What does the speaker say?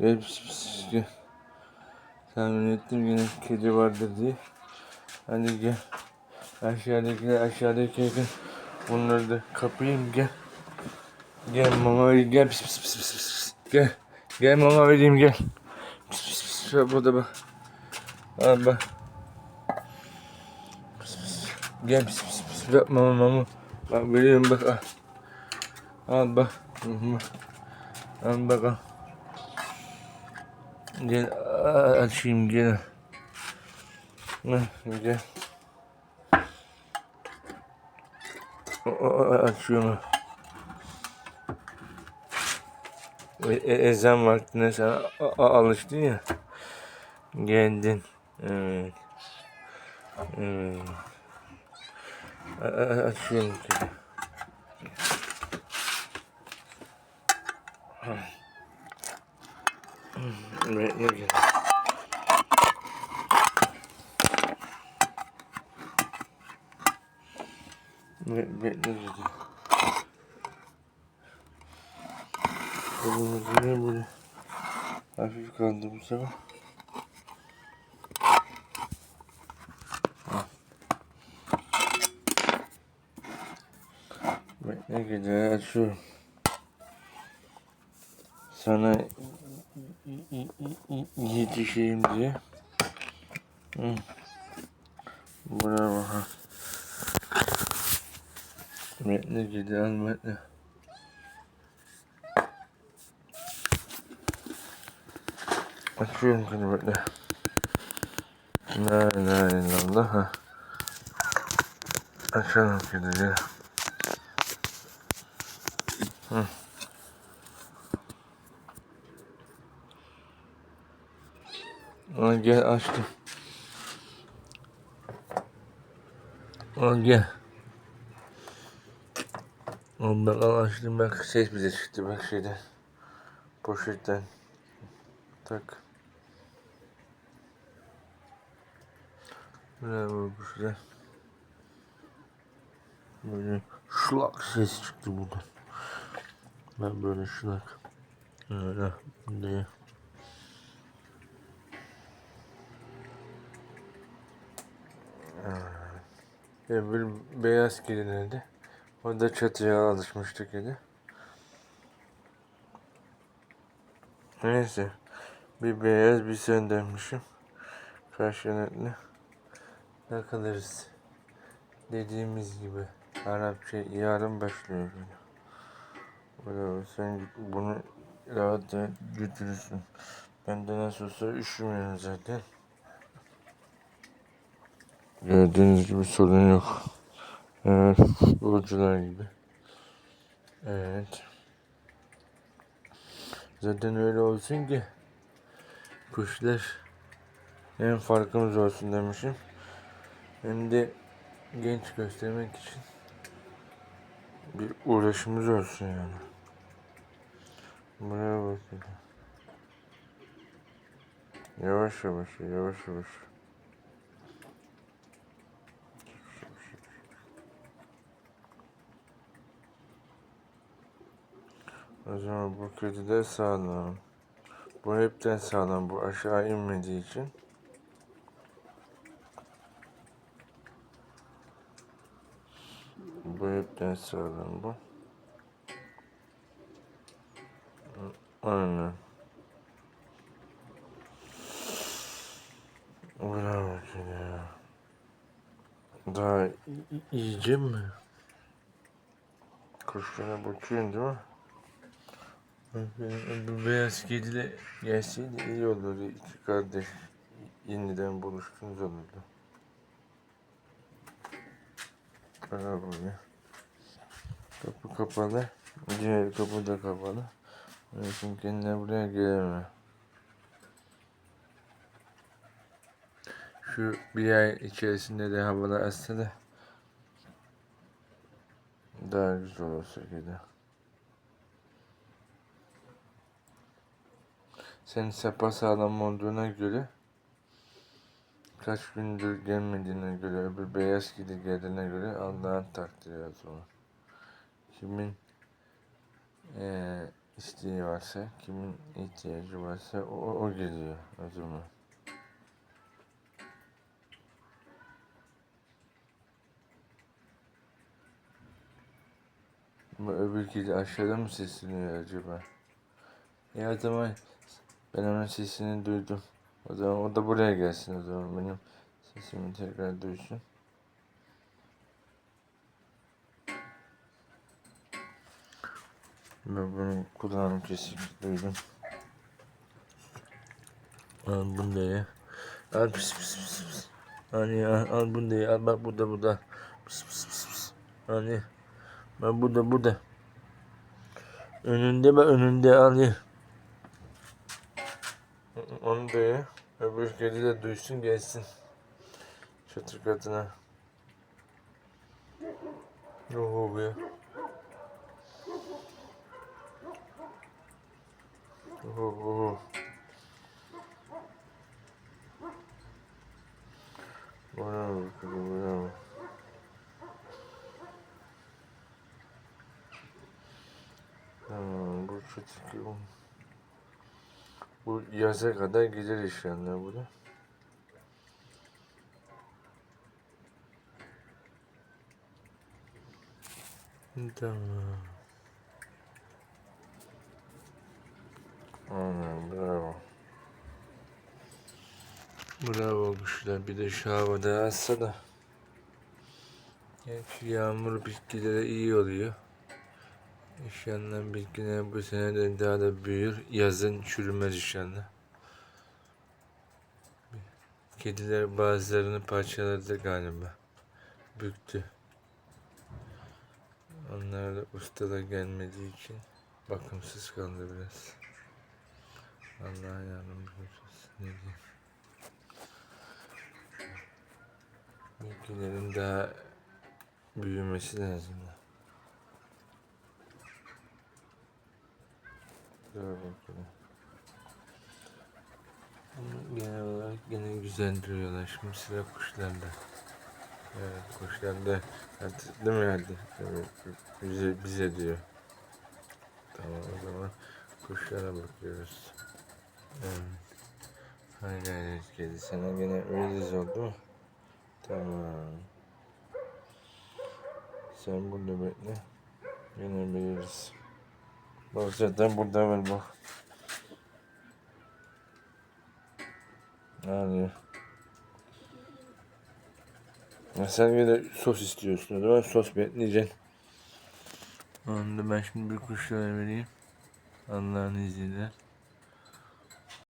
Gel pis pis gel. Tahmin ettim yine kedi vardır diye. Hadi gel. Aşağıdakiler aşağıdaki yakın. Bunları da kapayım gel. Gel mama vereyim gel pis pis pis pis pis. Gel. Gel mama vereyim gel. Pis pis pis. Burada bak. Al bak. Pis pis. Gel pis pis pis. Bırak mama mama. Bak veriyorum bak al. Al bak. Al bak al. Gel açayım gel. Gel. Açıyorum. E- e- ezan vaktine sen alıştın ya. Geldin. Evet. Evet. A- a- Açıyorum. kedi. Bekle gel. Be- Bekle gel. Kolumuz yine böyle hafif kaldı bu sefer. Bekle gece açıyorum. Sana yetişeyim diye. Hı. Bravo. gece al bekle. Açıyorum seni bekle. La ilahe illallah. Ha. Açalım kedi Al gel açtım. Al gel. Al bak al açtım bak ses bize çıktı bak şeyden. Poşetten. Tak. Bravo güzel. Böyle şlak ses çıktı buradan. Ben böyle şlak. Öyle diye. Ya bir beyaz kedi nerede? O da çatıya alışmıştı kedi. Neyse. Bir beyaz bir sen demişim. Karşılıklı. Yakalarız. Dediğimiz gibi. Arapça yarın başlıyor. Böyle sen bunu rahat götürürsün. Ben de nasıl olsa üşümüyorum zaten. Gördüğünüz gibi sorun yok. Evet, futbolcular gibi. Evet. Zaten öyle olsun ki kuşlar hem farkımız olsun demişim. Hem de genç göstermek için bir uğraşımız olsun yani. Buraya bakın. Yavaş yavaş, yavaş yavaş. O zaman bu kedi de sağlam. Bu hepten sağlam. Bu aşağı inmediği için. Bu hepten sağlam bu. Aynen. Bravo ya. Daha yiyeceğim mi? Kuşlara bakıyorsun değil mi? Bu beyaz kediyle gelseydi iyi olurdu. İki kardeş yeniden buluştunuz olurdu. Bravo ya. Kapı kapalı. Diğer kapı da kapalı. Onun için kendine buraya gelemiyor. Şu bir ay içerisinde de havalar esse de daha güzel olsa kedi. Sen sapasağlam olduğuna göre kaç gündür gelmediğine göre öbür beyaz kedi geldiğine göre Allah'ın takdiri zaman. Kimin eee isteği varsa, kimin ihtiyacı varsa o, o geliyor o zaman. Bu öbür kedi aşağıda mı sesleniyor acaba? Ya o zaman ben onun sesini duydum. O zaman o da buraya gelsin o zaman benim sesimi tekrar duysun. Ben bunu kulağım kesik duydum. Al bunu da ye. Al pis pis pis pis. Al ya al bunu da ye. Al bak burada burada. Pis pis pis pis. Al ye. Bak burada burada. Önünde bak önünde al ye. Onu da ye. Öbür kedi de duysun gelsin. Çatır katına. Oho be. Oho oho. Bravo kızım bravo. Tamam bu çocuk bu yaza kadar gider inşallah bu da. Tamam. Aynen bravo. Bravo kuşlar. Bir de şu havada atsa da. Gerçi yağmur bitkilere iyi oluyor. İnşallah bitkiler bu sene de daha da büyür. Yazın çürümez inşallah. Kediler bazılarını parçaladı galiba. Büktü. Onlar da ustada gelmediği için bakımsız kaldı biraz. Allah yardımcı olsun. Ne diyeyim. Daha büyümesi lazım. Dur bakalım. Ama genel olarak gene güzel duruyorlar. Şimdi sıra kuşlarda. Evet kuşlarda artık değil mi hadi? Evet, bize, bize diyor. Tamam o zaman kuşlara bakıyoruz. Evet. Hayır hayır kedi sana gene öyle oldu? Tamam. Sen burada bekle. Gene biliriz. Bak zaten burada var bak. Yani. Ya sen yine sos istiyorsun o zaman sos bekleyeceksin. Onu ben şimdi bir kuşlara vereyim. Allah'ın izniyle.